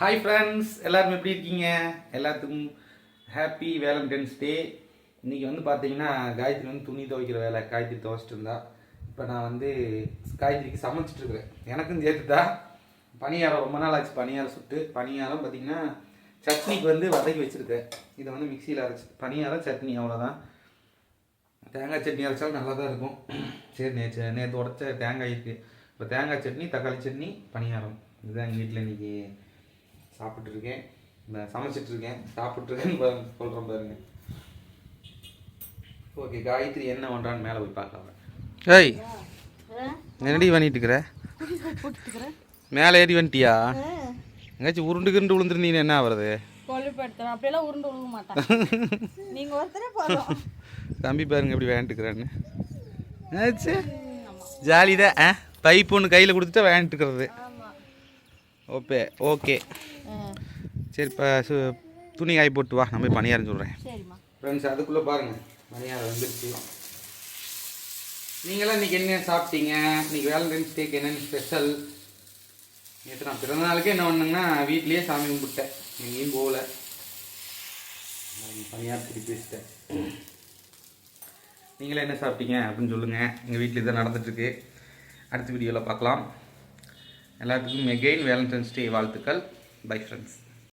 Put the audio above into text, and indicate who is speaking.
Speaker 1: Hi friends எல்லோரும் எப்படி இருக்கீங்க? எல்லாத்துக்கும் ஹாப்பி வேலண்டைன்ஸ் டே இன்றைக்கி வந்து பார்த்தீங்கன்னா காயத்ரி வந்து துணி துவைக்கிற வேலை. காயத்ரி துவைச்சிட்டு இருந்தா. இப்போ நான் வந்து காயத்ரிக்கு சமைச்சிட்டு இருக்கிறேன். எனக்கும் சேர்த்து தான் பணியாரம் ரொம்ப நாள் ஆச்சு. பணியாரம் சுட்டு பணியாரம் பார்த்தீங்கன்னா சட்னிக்கு வந்து வதக்கி வச்சுருக்கேன். இதை வந்து மிக்சியில் அரைச்சி பணியாரம் சட்னி அவ்வளோதான் தேங்காய் சட்னி அரைச்சாலும் நல்லா தான் இருக்கும். சரி நேற்று நேற்று உடச்ச தேங்காய் இருக்குது இப்போ தேங்காய் சட்னி தக்காளி சட்னி பணியாரம் இதுதான் எங்கள் வீட்டில் இன்றைக்கி சாப்பிட்ருக்கேன் இந்த சமைச்சிட்ருக்கேன். சாப்பிட்ருக்கேன்னு சொல்கிறேன் பாருங்க. ஓகே காயத்ரி என்ன பண்ணுறான்னு மேலே போய் பார்க்கலாம். ஏய் என்னடி பண்ணிட்டு இருக்கிற மேலே ஏறி வந்துட்டியா? எங்கேயாச்சும் உருண்டு கிருண்டு விழுந்துருந்தீங்கன்னா என்ன ஆகுறது?
Speaker 2: கொழுப்படுத்துறேன். அப்படியெல்லாம் உருண்டு விழுக மாட்டேன். நீங்க ஒருத்தரே போதும்.
Speaker 1: தம்பி பாருங்க எப்படி வேண்டிட்டுக்கிறான்னு. ஆச்சு ஜாலி தான் ஆ? பைப் ஒன்று கையில் கொடுத்துட்டா வேண்டிட்டுக்கிறது.
Speaker 2: ஆமா
Speaker 1: ஓகே ஓகே. சரி இப்போ துணி காய் போட்டு வா நான் போய் பணியாரம் சொல்கிறேன் ஃப்ரெண்ட்ஸ் அதுக்குள்ளே பாருங்கள் பணியாரம் வந்துருச்சு. நீங்களாம் இன்றைக்கி என்ன சாப்பிட்டீங்க? இன்றைக்கி வேலண்டைன்ஸ் டேக்கு என்னென்ன ஸ்பெஷல் நேற்று நான் பிறந்த நாளுக்கே என்ன பண்ணேங்கன்னா வீட்லேயே சாமி கும்பிட்டேன். எங்கேயும் போகல. பணியாரம் திருப்பி வச்சிட்டேன். நீங்களே என்ன சாப்பிட்டீங்க அப்படின்னு சொல்லுங்கள் எங்கள் வீட்டில் இதான் நடந்துட்டுருக்கு அடுத்த வீடியோவில் பார்க்கலாம். எல்லாத்துக்கும் எகெயின் வேலண்டைன்ஸ் டே வாழ்த்துக்கள். Bye friends